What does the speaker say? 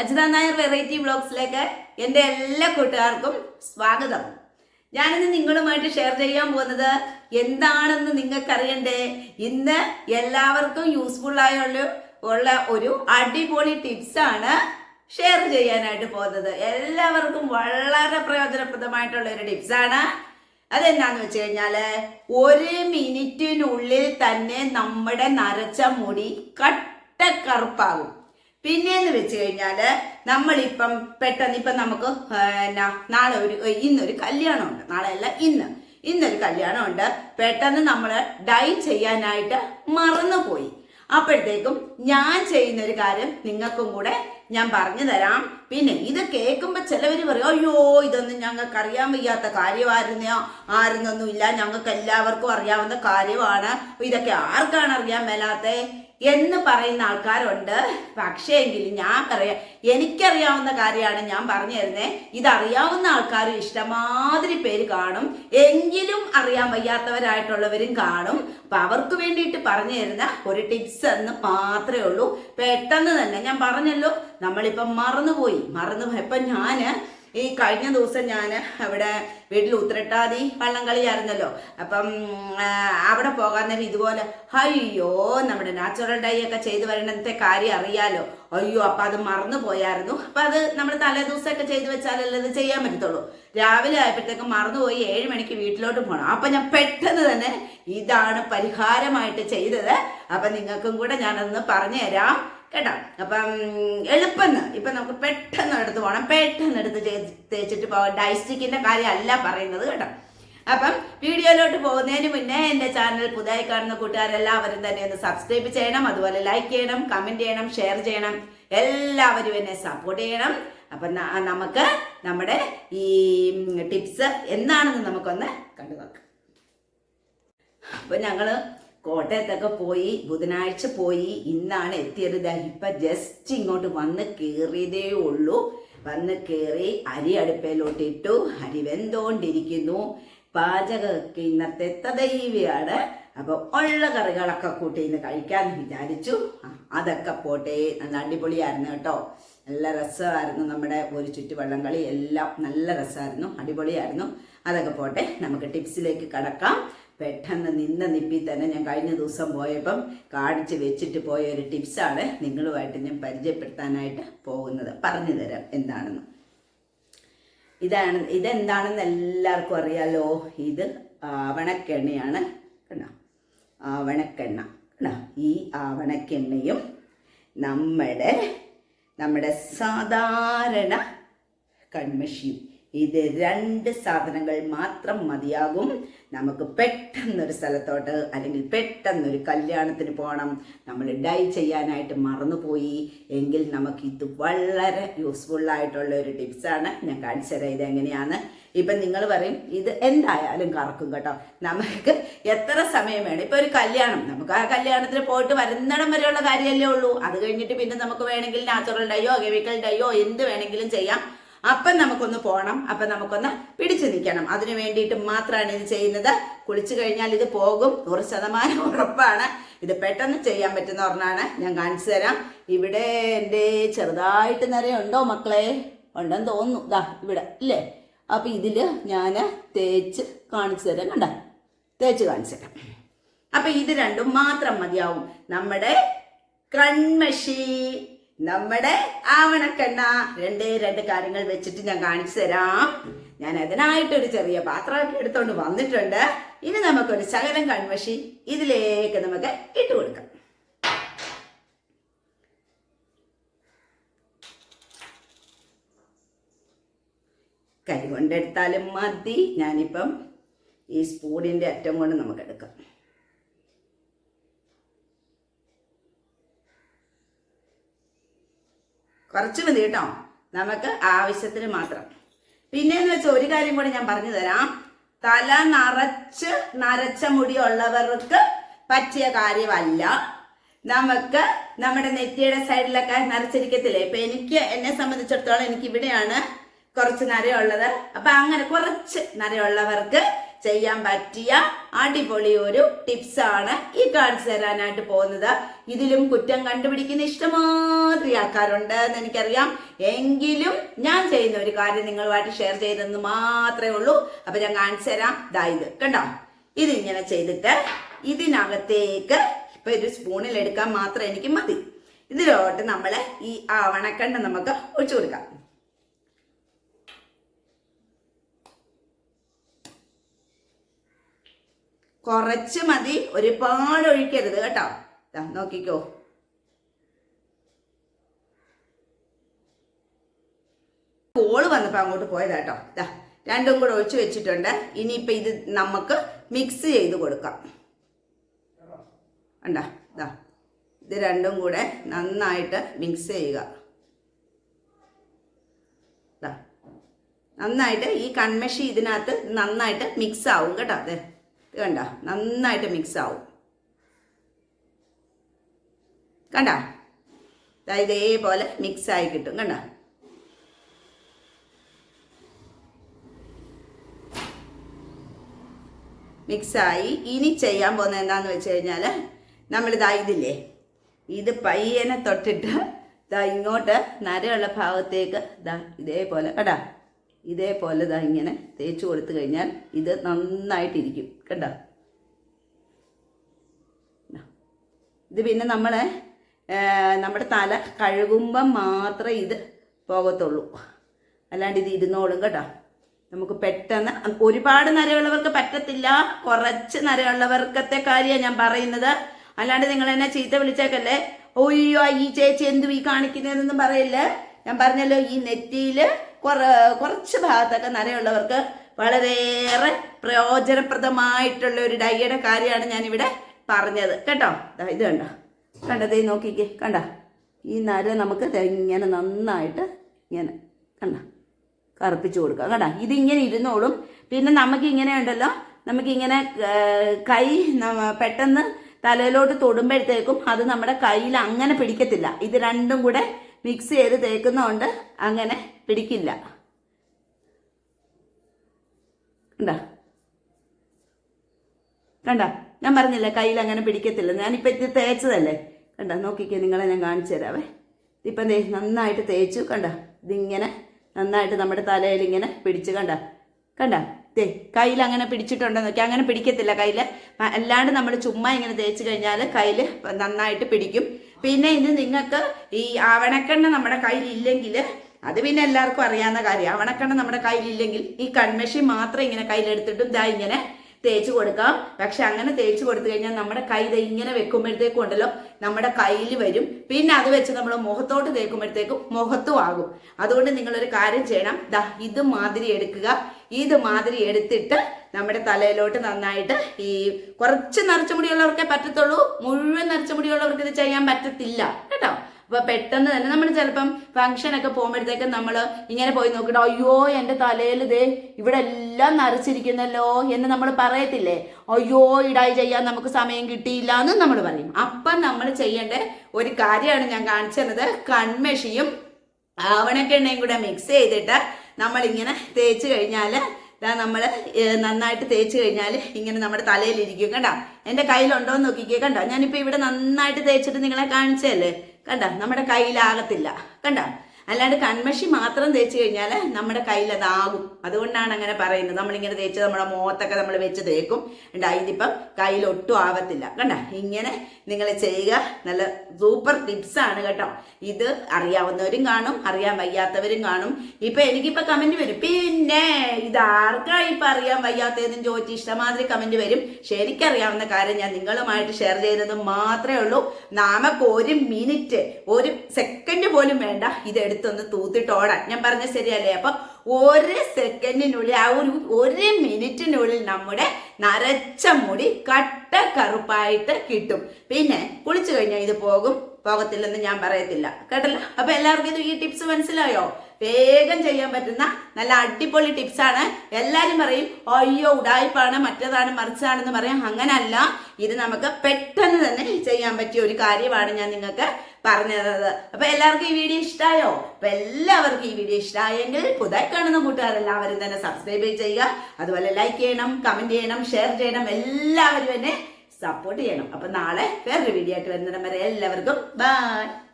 Ajitha Nair variety ബ്ലോഗ്സിലേക്ക് എന്റെ എല്ലാ കൂട്ടുകാർക്കും സ്വാഗതം. ഞാനിന്ന് നിങ്ങളുമായിട്ട് ഷെയർ ചെയ്യാൻ പോകുന്നത് എന്താണെന്ന് നിങ്ങൾക്കറിയണ്ടേ? ഇന്ന് എല്ലാവർക്കും യൂസ്ഫുൾ ആയുള്ള ഉള്ള ഒരു അടിപൊളി ടിപ്സാണ് ഷെയർ ചെയ്യാനായിട്ട് പോകുന്നത്. എല്ലാവർക്കും വളരെ പ്രയോജനപ്രദമായിട്ടുള്ള ഒരു ടിപ്സാണ് അതെന്താന്ന് വെച്ച് കഴിഞ്ഞാൽ ഒരു മിനിറ്റിനുള്ളിൽ തന്നെ നമ്മുടെ നരച്ച മുടി കട്ടക്കറുപ്പാകും. പിന്നെന്ന് വെച്ച് കഴിഞ്ഞാൽ നമ്മളിപ്പം പെട്ടെന്ന് ഇപ്പം നമുക്ക് എന്നാ നാളെ ഒരു ഇന്നൊരു കല്യാണമുണ്ട്. നാളെ അല്ല ഇന്ന്. ഇന്നൊരു കല്യാണമുണ്ട്. പെട്ടെന്ന് നമ്മൾ ഡൈ ചെയ്യാനായിട്ട് മറന്നുപോയി. അപ്പോഴത്തേക്കും ഞാൻ ചെയ്യുന്ന ഒരു കാര്യം നിങ്ങൾക്കും കൂടെ ഞാൻ പറഞ്ഞു തരാം. പിന്നെ ഇത് കേൾക്കുമ്പോൾ ചിലവർ പറയും അയ്യോ ഇതൊന്നും ഞങ്ങൾക്ക് അറിയാൻ വയ്യാത്ത കാര്യമായിരുന്നോ? ആയിരുന്നൊന്നുമില്ല ഞങ്ങൾക്ക് എല്ലാവർക്കും അറിയാവുന്ന കാര്യമാണ്. ഇതൊക്കെ ആർക്കാണ് അറിയാൻ മേലാത്തെ? എന്ന് പറയുന്ന ആൾക്കാരുണ്ട്. പക്ഷേ എങ്കിലും ഞാൻ പറയാ എനിക്കറിയാവുന്ന കാര്യമാണ് ഞാൻ പറഞ്ഞു തരുന്നത് ഇതറിയാവുന്ന ആൾക്കാർ ഇഷ്ടമാതിരി പേര് കാണും. എങ്കിലും അറിയാൻ വയ്യാത്തവരായിട്ടുള്ളവരും കാണും. അപ്പൊ അവർക്ക് വേണ്ടിയിട്ട് പറഞ്ഞു തരുന്ന ഒരു ടിപ്സ് എന്ന് മാത്രമേ ഉള്ളൂ. പെട്ടെന്ന് തന്നെ. ഞാൻ പറഞ്ഞല്ലോ നമ്മളിപ്പം മറന്നുപോയി. മറന്നു ഇപ്പം ഞാൻ ഈ കഴിഞ്ഞ ദിവസം ഞാൻ അവിടെ വീട്ടിൽ ഉത്തരട്ടാതി വള്ളം കളിയായിരുന്നല്ലോ. അപ്പം അവിടെ പോകാൻ നേരം ഇതുപോലെ അയ്യോ നമ്മുടെ നാച്ചുറൽ ഡൈ ഒക്കെ ചെയ്തു വരണത്തെ കാര്യം അറിയാലോ. അയ്യോ അപ്പം അത് മറന്നു പോയായിരുന്നു. അപ്പം അത് നമ്മൾ തലേ ദിവസമൊക്കെ ചെയ്തു വെച്ചാലല്ലേ അത് ചെയ്യാൻ പറ്റത്തുള്ളൂ. രാവിലെ ആയപ്പോഴത്തേക്കും മറന്നുപോയി. ഏഴ് മണിക്ക് വീട്ടിലോട്ട് പോകണം അപ്പം ഞാൻ പെട്ടെന്ന് തന്നെ ഇതാണ് പരിഹാരമായിട്ട് ചെയ്തത്. അപ്പം നിങ്ങൾക്കും കൂടെ ഞാനൊന്ന് പറഞ്ഞു തരാം കേട്ടോ. അപ്പം എളുപ്പം ഇപ്പം നമുക്ക് പെട്ടെന്ന് എടുത്ത് പോകണം പെട്ടെന്ന് എടുത്ത് തേച്ചിട്ട് പോകാം ഡൈസ്റ്റിക്കിന്റെ കാര്യമല്ല പറയുന്നത് കേട്ടോ. അപ്പം വീഡിയോയിലോട്ട് പോകുന്നതിന് മുന്നേ എന്റെ ചാനൽ പുതിയായി കാണുന്ന കൂട്ടുകാരെല്ലാവരും തന്നെ ഒന്ന് സബ്സ്ക്രൈബ് ചെയ്യണം. അതുപോലെ ലൈക്ക് ചെയ്യണം കമന്റ് ചെയ്യണം ഷെയർ ചെയ്യണം. എല്ലാവരും എന്നെ സപ്പോർട്ട് ചെയ്യണം. അപ്പം നമുക്ക് നമ്മുടെ ഈ ടിപ്സ് എന്താണെന്ന് നമുക്കൊന്ന് കണ്ടു നോക്കാം അപ്പൊ ഞങ്ങൾ കോട്ടയത്തൊക്കെ പോയി ബുധനാഴ്ച പോയി ഇന്നാണ് എത്തിയത്. ഇപ്പൊ ജസ്റ്റ് ഇങ്ങോട്ട് വന്ന് കയറിയതേ ഉള്ളൂ. വന്ന് കയറി അരി അടുപ്പയിലോട്ട് ഇട്ടു. അരി വെന്തോണ്ടിരിക്കുന്നു. പാചകമൊക്കെ ഇന്നത്തെ ദൈവിയാണ് അപ്പൊ ഉള്ള കറികളൊക്കെ കൂട്ടി ഇന്ന് കഴിക്കാന്ന് വിചാരിച്ചു. അതൊക്കെ പോട്ടെ. നല്ല അടിപൊളിയായിരുന്നു കേട്ടോ. നല്ല രസമായിരുന്നു നമ്മുടെ ഒരു ചുറ്റുവള്ളം കളി എല്ലാം നല്ല രസമായിരുന്നു. അടിപൊളിയായിരുന്നു. അതൊക്കെ പോട്ടെ. നമുക്ക് ടിപ്സിലേക്ക് കടക്കാം. പെട്ടെന്ന് നിന്ന നിപ്പി തന്നെ ഞാൻ കഴിഞ്ഞ ദിവസം പോയപ്പം കാണിച്ച് വെച്ചിട്ട് പോയ ഒരു ടിപ്സാണ് നിങ്ങളുമായിട്ട് ഞാൻ പരിചയപ്പെടുത്താനായിട്ട് പോകുന്നത്. പറഞ്ഞു തരാം എന്താണെന്ന്. ഇതാണ് ഇതെന്താണെന്ന് എല്ലാവർക്കും അറിയാലോ. ഇത് ആവണക്കെണ്ണയാണ് കണ്ടോ? ആവണക്കെണ്ണ കണ്ടോ? ഈ ആവണക്കെണ്ണയും നമ്മുടെ നമ്മുടെ സാധാരണ കൺമഷിയും ഇത് രണ്ട് സാധനങ്ങൾ മാത്രം മതിയാകും. നമുക്ക് പെട്ടെന്നൊരു സ്ഥലത്തോട്ട് അല്ലെങ്കിൽ പെട്ടെന്നൊരു കല്യാണത്തിന് പോകണം നമ്മൾ ഡൈ ചെയ്യാനായിട്ട് മറന്നുപോയി. എങ്കിൽ നമുക്ക് ഇത് വളരെ യൂസ്ഫുൾ ആയിട്ടുള്ള ഒരു ടിപ്സാണ് ഞാൻ കാണിച്ചു തരാം ഇതെങ്ങനെയാണ് ഇപ്പം നിങ്ങൾ പറയും ഇത് എന്തായാലും കറക്കും കേട്ടോ. നമുക്ക് എത്ര സമയം വേണം? ഇപ്പൊ ഒരു കല്യാണം. നമുക്ക് ആ കല്യാണത്തിന് പോയിട്ട് വരുന്നിടം വരെയുള്ള കാര്യമല്ലേ ഉള്ളൂ. അത് കഴിഞ്ഞിട്ട് പിന്നെ നമുക്ക് വേണമെങ്കിൽ നാച്ചുറൽ ഡൈയോ കെമിക്കൽ ഡൈയോ എന്ത് വേണമെങ്കിലും ചെയ്യാം. അപ്പം നമുക്കൊന്ന് പോകണം അപ്പം നമുക്കൊന്ന് പിടിച്ചു നിൽക്കണം. അതിനു വേണ്ടിയിട്ട് മാത്രമാണ് ഇത് ചെയ്യുന്നത്. കുളിച്ചു കഴിഞ്ഞാൽ ഇത് പോകും. നൂറ് ശതമാനം ഉറപ്പാണ്. ഇത് പെട്ടെന്ന് ചെയ്യാൻ പറ്റുന്ന പറഞ്ഞാണ് ഞാൻ കാണിച്ചു തരാം. ഇവിടെ എന്റെ ചെറുതായിട്ട് നിറയുണ്ടോ മക്കളെ? ഉണ്ടെന്ന് തോന്നുന്നു. ഇതാ ഇവിടെ. ഇല്ലേ? അപ്പം ഇതിൽ ഞാൻ തേച്ച് കാണിച്ചു തരാം. കണ്ട? തേച്ച് കാണിച്ചു തരാം. അപ്പം ഇത് രണ്ടും മാത്രം മതിയാവും. നമ്മുടെ കൺമഷി നമ്മുടെ ആവണക്കെണ്ണ. രണ്ടേ രണ്ട് കാര്യങ്ങൾ വെച്ചിട്ട് ഞാൻ കാണിച്ചു തരാം. ഞാൻ അതിനായിട്ടൊരു ചെറിയ പാത്രമൊക്കെ എടുത്തോണ്ട് വന്നിട്ടുണ്ട്. ഇനി നമുക്കൊരു ശകലം കൺവശി ഇതിലേക്ക് നമുക്ക് ഇട്ട് കൊടുക്കാം. കൈ കൊണ്ടെടുത്താലും മതി. ഞാനിപ്പം ഈ സ്പൂണിന്റെ അറ്റം കൊണ്ട് നമുക്ക് എടുക്കാം കുറച്ച് മതി കേട്ടോ നമുക്ക് ആവശ്യത്തിന് മാത്രം. പിന്നെന്ന് വെച്ചാൽ ഒരു കാര്യം കൂടി ഞാൻ പറഞ്ഞു തരാം. തല നിറച്ച് നരച്ച മുടി ഉള്ളവർക്ക് പറ്റിയ കാര്യമല്ല. നമുക്ക് നമ്മുടെ നെറ്റിയുടെ സൈഡിലൊക്കെ നരച്ചിരിക്കത്തില്ലേ? ഇപ്പൊ എനിക്ക് എന്നെ സംബന്ധിച്ചിടത്തോളം എനിക്ക് ഇവിടെയാണ് കുറച്ച് നരയുള്ളത്. അപ്പൊ അങ്ങനെ കുറച്ച് നരയുള്ളവർക്ക് ചെയ്യാൻ പറ്റിയ അടിപൊളി ഒരു ടിപ്സ് ആണ് ഈ കാണിച്ചു തരാനായിട്ട് പോകുന്നത്. ഇതിലും കുറ്റം കണ്ടുപിടിക്കുന്ന ഇഷ്ടമാതിരി ആൾക്കാരുണ്ട് എന്ന് എനിക്കറിയാം. എങ്കിലും ഞാൻ ചെയ്യുന്ന ഒരു കാര്യം നിങ്ങളുമായിട്ട് ഷെയർ ചെയ്തെന്ന് മാത്രമേ ഉള്ളൂ. അപ്പൊ ഞാൻ കാണിച്ചു തരാം. ദാ ഇത് കണ്ടോ? ഇതിങ്ങനെ ചെയ്തിട്ട് ഇതിനകത്തേക്ക് ഇപ്പൊ ഒരു സ്പൂണിൽ എടുക്കാൻ മാത്രം എനിക്ക് മതി. ഇതിലോട്ട് നമ്മൾ ഈ ആവണക്കണ്ട നമുക്ക് ഒഴിച്ചു കൊടുക്കാം. കുറച്ച് മതി. ഒരുപാട് ഒഴിക്കരുത് കേട്ടോ. നോക്കിക്കോ. കോൾ വന്നപ്പോ അങ്ങോട്ട് പോയതാ കേട്ടോ. രണ്ടും കൂടെ ഒഴിച്ചു വെച്ചിട്ടുണ്ട്. ഇനിയിപ്പൊ ഇത് നമുക്ക് മിക്സ് ചെയ്ത് കൊടുക്കാം. ഉണ്ടാ ഇതാ ഇത് രണ്ടും കൂടെ നന്നായിട്ട് മിക്സ് ചെയ്യുക. നന്നായിട്ട് ഈ കൺമഷി ഇതിനകത്ത് നന്നായിട്ട് മിക്സ് ആവും കേട്ടോ. അതെ ഇത് കണ്ട? നന്നായിട്ട് മിക്സ് ആവും. കണ്ട? ഇതേപോലെ മിക്സ് ആയി കിട്ടും കണ്ട? മിക്സായി ഇനി ചെയ്യാൻ പോകുന്നത് എന്താന്ന് വെച്ച് കഴിഞ്ഞാൽ നമ്മളിതാ ഇതില്ലേ? ഇത് പയ്യനെ തൊട്ടിട്ട് ഇതാ ഇങ്ങോട്ട് നരയുള്ള ഭാഗത്തേക്ക് ഇതാ ഇതേപോലെ കണ്ടാ? ഇതേപോലെ ദാ ഇങ്ങനെ തേച്ച് കൊടുത്തു കഴിഞ്ഞാൽ ഇത് നന്നായിട്ടിരിക്കും. കണ്ട? ഇത് പിന്നെ നമ്മൾ നമ്മുടെ തല കഴുകുമ്പം മാത്രമേ ഇത് പോകത്തുള്ളൂ. അല്ലാണ്ട് ഇത് ഇരുന്നോളും കേട്ടോ. നമുക്ക് പെട്ടെന്ന് ഒരുപാട് നരയുള്ളവർക്ക് പറ്റത്തില്ല. കുറച്ച് നരയുള്ളവർക്കത്തെ കാര്യമാണ് ഞാൻ പറയുന്നത്. അല്ലാണ്ട് നിങ്ങൾ എന്നെ ചീത്ത വിളിച്ചേക്കല്ലേ? ഒയ്യോ ഈ ചേച്ചി എന്തു ഈ കാണിക്കുന്നതെന്നൊന്നും പറയില്ലേ? ഞാൻ പറഞ്ഞല്ലോ ഈ നെറ്റിയിൽ കുറച്ച് ഭാഗത്തൊക്കെ നരയുള്ളവർക്ക് വളരെയേറെ പ്രയോജനപ്രദമായിട്ടുള്ള ഒരു ഡൈയുടെ കാര്യമാണ് ഞാനിവിടെ പറഞ്ഞത്. കേട്ടോ? ഇത് കണ്ടോ? ഈ നോക്കിക്കേ. കണ്ട? ഈ നര നമുക്ക് ഇങ്ങനെ നന്നായിട്ട് ഇങ്ങനെ കണ്ട? കറുപ്പിച്ച് കൊടുക്കുക. കണ്ട? ഇതിങ്ങനെ ഇരുന്നോളും. പിന്നെ നമുക്ക് ഇങ്ങനെ ഉണ്ടല്ലോ? നമുക്കിങ്ങനെ കൈ പെട്ടെന്ന് തലയിലോട്ട് തൊടുമ്പോഴത്തേക്കും അത് നമ്മുടെ കയ്യിൽ അങ്ങനെ പിടിക്കത്തില്ല. ഇത് രണ്ടും കൂടെ മിക്സ് ചെയ്ത് തേക്കുന്നതുകൊണ്ട് അങ്ങനെ പിടിക്കില്ല. എന്താ കണ്ട? ഞാൻ പറഞ്ഞില്ല കയ്യിൽ അങ്ങനെ പിടിക്കത്തില്ല. ഞാനിപ്പോൾ ഇത് തേച്ചതല്ലേ? കണ്ട നോക്കിക്കേ നിങ്ങളെ ഞാൻ കാണിച്ചു തരാവേ. ഇപ്പം ദേ നന്നായിട്ട് തേച്ചു കണ്ട? ഇതിങ്ങനെ നന്നായിട്ട് നമ്മുടെ തലയിൽ ഇങ്ങനെ പിടിച്ച് കണ്ട? കണ്ട? ദേ കയ്യിൽ അങ്ങനെ പിടിച്ചിട്ടുണ്ടോ നോക്കി അങ്ങനെ പിടിക്കത്തില്ല കയ്യിൽ അല്ലാണ്ട് നമ്മൾ ചുമ്മാ ഇങ്ങനെ തേച്ച് കഴിഞ്ഞാൽ കയ്യിൽ നന്നായിട്ട് പിടിക്കും. പിന്നെ ഇത് നിങ്ങൾക്ക് ഈ ആവണക്കെണ്ണ നമ്മുടെ കയ്യിൽ ഇല്ലെങ്കിൽ അത് പിന്നെ എല്ലാവർക്കും അറിയാവുന്ന കാര്യം. ആവണക്കെണ്ണ നമ്മുടെ കയ്യിലില്ലെങ്കിൽ ഈ കൺമഷി മാത്രം ഇങ്ങനെ കയ്യിലെടുത്തിട്ടും ദാ ഇങ്ങനെ തേച്ച് കൊടുക്കാം. പക്ഷെ അങ്ങനെ തേച്ച് കൊടുത്തു കഴിഞ്ഞാൽ നമ്മുടെ കൈ ദേ ഇങ്ങനെ വെക്കുമ്പോഴത്തേക്കും ഉണ്ടല്ലോ നമ്മുടെ കയ്യിൽ വരും. പിന്നെ അത് വെച്ച് നമ്മൾ മുഖത്തോട്ട് തേക്കുമ്പോഴത്തേക്കും മുഖത്തും ആകും. അതുകൊണ്ട് നിങ്ങളൊരു കാര്യം ചെയ്യണം. ദാ ഇത് മാതിരി എടുക്കുക. ഇത് മാതിരി എടുത്തിട്ട് നമ്മുടെ തലയിലോട്ട് നന്നായിട്ട് ഈ കുറച്ച് നരച്ച മുടിയുള്ളവർക്കേ പറ്റത്തുള്ളൂ. മുഴുവൻ നരച്ച മുടിയുള്ളവർക്ക് ഇത് ചെയ്യാൻ പറ്റത്തില്ല. കേട്ടോ അപ്പൊ പെട്ടെന്ന് തന്നെ നമ്മൾ ചിലപ്പം ഫംഗ്ഷൻ ഒക്കെ പോകുമ്പോഴത്തേക്കും നമ്മൾ ഇങ്ങനെ പോയി നോക്കിയിട്ട് അയ്യോ എന്റെ തലയിൽ ഇത് ഇവിടെ എല്ലാം നരച്ചിരിക്കുന്നല്ലോ എന്ന് നമ്മൾ പറയത്തില്ലേ? അയ്യോ ഇടായി ചെയ്യാൻ നമുക്ക് സമയം കിട്ടിയില്ല എന്ന് നമ്മൾ പറയും. അപ്പം നമ്മൾ ചെയ്യേണ്ട ഒരു കാര്യമാണ് ഞാൻ കാണിച്ചു തന്നത്. കൺമഷിയും ആവണക്കെണ്ണയും കൂടെ മിക്സ് ചെയ്തിട്ട് നമ്മളിങ്ങനെ തേച്ച് കഴിഞ്ഞാൽ ഇതാ നമ്മൾ നന്നായിട്ട് തേച്ച് കഴിഞ്ഞാൽ ഇങ്ങനെ നമ്മുടെ തലയിലിരിക്കും കണ്ടോ? എന്റെ കയ്യിലുണ്ടോ എന്ന് നോക്കിക്കേ. കണ്ടോ? ഞാനിപ്പോൾ ഇവിടെ നന്നായിട്ട് തേച്ചിട്ട് നിങ്ങളെ കാണിച്ചല്ലേ കണ്ട നമ്മുടെ കയ്യിലാകത്തില്ല. കണ്ട അല്ലാണ്ട് കൺമഷി മാത്രം തേച്ച് കഴിഞ്ഞാൽ നമ്മുടെ കയ്യിൽ അതാകും അതുകൊണ്ടാണ് അങ്ങനെ പറയുന്നത്. നമ്മളിങ്ങനെ തേച്ച് നമ്മുടെ മുഖത്തൊക്കെ നമ്മൾ വെച്ച് തേക്കും. ഉണ്ട് ഇതിപ്പം കയ്യിൽ ഒട്ടും ആവത്തില്ല. കണ്ട ഇങ്ങനെ നിങ്ങൾ ചെയ്യുക. നല്ല സൂപ്പർ ടിപ്സ് ആണ് കേട്ടോ. ഇത് അറിയാവുന്നവരും കാണും അറിയാൻ വയ്യാത്തവരും കാണും. ഇപ്പൊ എനിക്കിപ്പോ കമന്റ് വരും. പിന്നെ ഇത് ആർക്കാ ഇപ്പൊ അറിയാൻ വയ്യാത്തതെന്നും ചോദിച്ച് ഇഷ്ടമാതിരി കമന്റ് വരും. ശരിക്കറിയാവുന്ന കാര്യം ഞാൻ നിങ്ങളുമായിട്ട് ഷെയർ ചെയ്തത് മാത്രമേ ഉള്ളൂ. നമുക്ക് ഒരു മിനിറ്റ് ഒരു സെക്കൻഡ് പോലും വേണ്ട. ഇതെടുത്തൊന്ന് തൂത്തിട്ടോടാൻ ഞാൻ പറഞ്ഞ ശരിയല്ലേ? അപ്പൊ ഒരു സെക്കൻഡിനുള്ളിൽ ആ ഒരു ഒരു മിനിറ്റിനുള്ളിൽ നമ്മുടെ നരച്ച മുടി കട്ട കറുപ്പായിട്ട് കിട്ടും. പിന്നെ കുളിച്ചു കഴിഞ്ഞാൽ ഇത് പോകും. പോകത്തില്ലെന്ന് ഞാൻ പറയത്തില്ല. കേട്ടല്ലോ? അപ്പൊ എല്ലാവർക്കും ഇത് ഈ ടിപ്സ് മനസ്സിലായോ? വേഗം ചെയ്യാൻ പറ്റുന്ന നല്ല അടിപൊളി ടിപ്സാണ് എല്ലാവരും പറയും അയ്യോ ഉടായ്പാണ് മറ്റേതാണ് മറിച്ചാണെന്ന് പറയാം. അങ്ങനല്ല. ഇത് നമുക്ക് പെട്ടെന്ന് തന്നെ ചെയ്യാൻ പറ്റിയ ഒരു കാര്യമാണ് ഞാൻ നിങ്ങൾക്ക് പറഞ്ഞു തന്നത് അപ്പൊ എല്ലാവർക്കും ഈ വീഡിയോ ഇഷ്ടമായോ അപ്പൊ എല്ലാവർക്കും ഈ വീഡിയോ ഇഷ്ടമായെങ്കിൽ പുതുതായി കാണുന്ന കൂട്ടുകാരെല്ലാവരും തന്നെ സബ്സ്ക്രൈബ് ചെയ്യുക. അതുപോലെ ലൈക്ക് ചെയ്യണം കമന്റ് ചെയ്യണം ഷെയർ ചെയ്യണം. എല്ലാവരും എന്നെ സപ്പോർട്ട് ചെയ്യണം. അപ്പൊ നാളെ വേറൊരു വീഡിയോ ആയിട്ട് വരുന്നിടം വരെ എല്ലാവർക്കും ബൈ